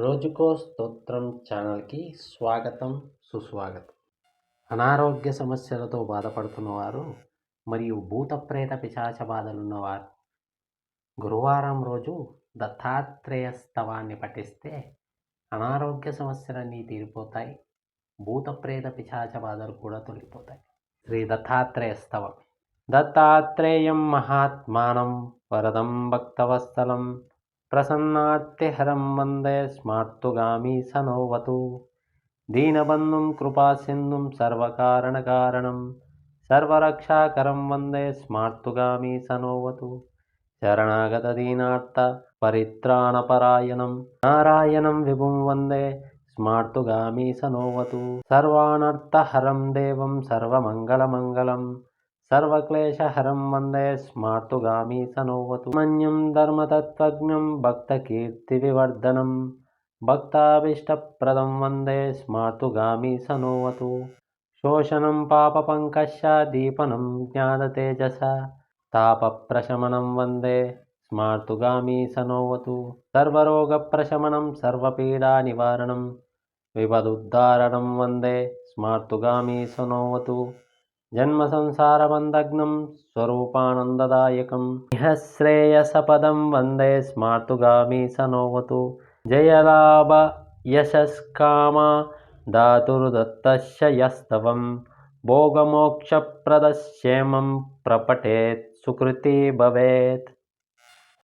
రోజుకో స్తోత్రం ఛానల్కి స్వాగతం సుస్వాగతం. అనారోగ్య సమస్యలతో బాధపడుతున్నవారు మరియు భూత ప్రేత పిశాచ బాధలున్నవారు గురువారం రోజు దత్తాత్రేయ స్తవాన్ని పఠిస్తే అనారోగ్య సమస్యలన్నీ తీరిపోతాయి భూత ప్రేత పిశాచ బాధలు కూడా తొలగిపోతాయి. శ్రీ దత్తాత్రేయ స్తవం దత్తాత్రేయం మహాత్మానం వరదం భక్తవత్సలం. ప్రసన్నాత్తిహరం వందే స్మార్తుగామి సనోవతు దీనబంధుం కృపాసింధుం సర్వకారణకారణం సర్వరక్షాకరం వందే స్మార్తుగామి సనోవతు శరణాగతదీనార్థ పరిత్రాణపరాయణం నారాయణం విభుం వందే స్మార్తుగామి సనోవతు సర్వానర్థహరం దేవం సర్వమంగళమంగళం సర్వక్లేశహరం వందే స్మార్తుగామి సనోవతు మన్యం ధర్మతత్వజ్ఞం భక్తకీర్తివివర్ధనం భక్తాభీష్టప్రదం వందే స్మార్తుగామి సనోవతు శోషణం పాపపంకశ దీపనం జ్ఞానతేజస తాపప్రశమనం వందే స్మార్తుగామి సనోవతు సర్వరోగప్రశమనం సర్వపీడానివారణం విపదుద్ధారణం వందే స్మార్తుగామి సనోవతు జన్మ సంసారమందగ్నం స్వరూపానందదాయకం ఇహ శ్రేయసపదం వందే స్మార్తుగామి సనోవతు జయలాభ యశస్కామ దాతుర్దత్తశయస్తవం భోగమోక్షప్రదక్షేమం ప్రపటేత్ సుకృతి భవేత్